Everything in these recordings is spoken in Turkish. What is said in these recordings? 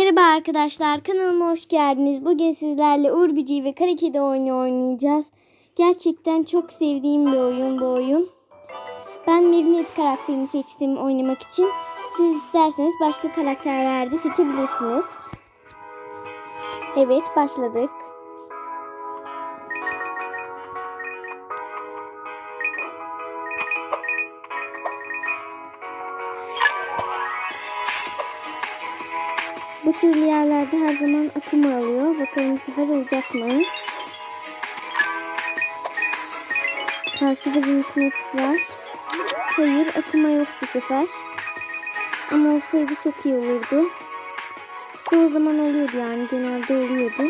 Merhaba arkadaşlar kanalıma hoş geldiniz. Bugün sizlerle Uğur Bici ve Kara oyunu oynayacağız. Gerçekten çok sevdiğim bir oyun bu oyun. Ben Merinet karakterini seçtim oynamak için. Siz isterseniz başka karakterler de seçebilirsiniz. Evet başladık. Bu tür yerlerde her zaman akımı alıyor. Bakalım bu sefer olacak mı? Karşıda bir mıknatıs var. Hayır akıma yok bu sefer. Ama olsaydı çok iyi olurdu. Çoğu zaman oluyordu yani genelde oluyordu.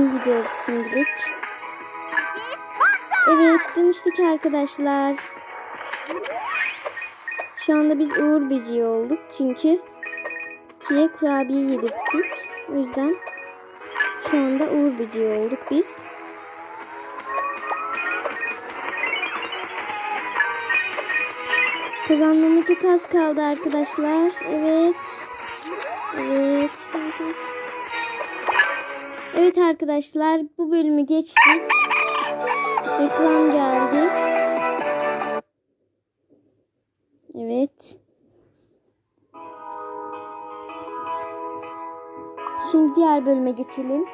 İyi gidiyoruz şimdilik. Evet dönüştük arkadaşlar. Şu anda biz Uğur Böceği olduk. Çünkü ikiye kurabiye yedirttik. O yüzden şu anda Uğur Böceği olduk biz. Kazanmama çok az kaldı arkadaşlar. Evet. Evet. Evet. Evet arkadaşlar bu bölümü geçtik. Reklam geldi. Evet. Şimdi diğer bölüme geçelim.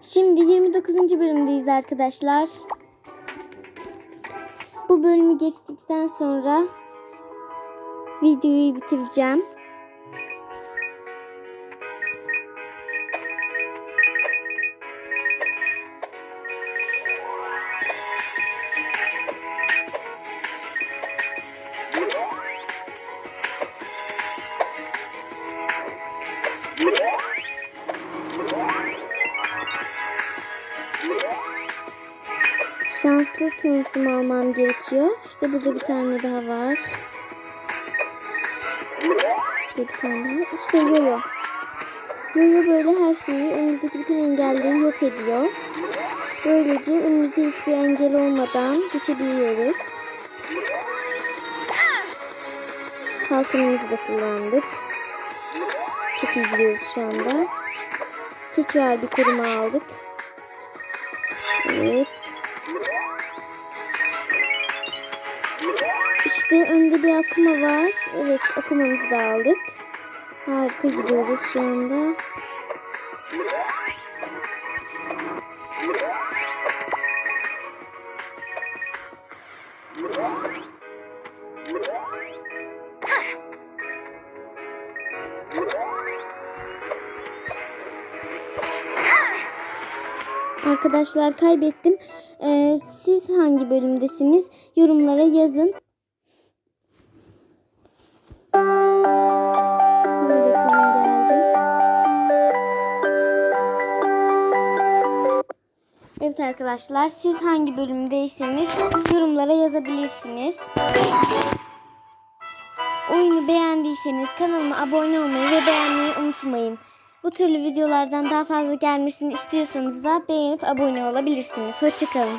Şimdi 29. bölümdeyiz arkadaşlar. Bu bölümü geçtikten sonra videoyu bitireceğim. Şanslı tılsım almam gerekiyor. İşte burada bir tane daha var. Burada bir tane daha. İşte yoyo. Yoyo böyle her şeyi, önümüzdeki bütün engelleri yok ediyor. Böylece önümüzde hiçbir engel olmadan geçebiliyoruz. Kalkanımızı da kullandık. Çok iyi gidiyoruz şu anda. Tekrar bir koruma aldık. Evet. İşte önde bir akuma var. Evet akumamızı da aldık. Harika gidiyoruz şu anda. Arkadaşlar kaybettim. Ee, siz hangi bölümdesiniz? Yorumlara yazın. Evet arkadaşlar siz hangi bölümdeyseniz yorumlara yazabilirsiniz. Oyunu beğendiyseniz kanalıma abone olmayı ve beğenmeyi unutmayın. Bu türlü videolardan daha fazla gelmesini istiyorsanız da beğenip abone olabilirsiniz. Hoşçakalın.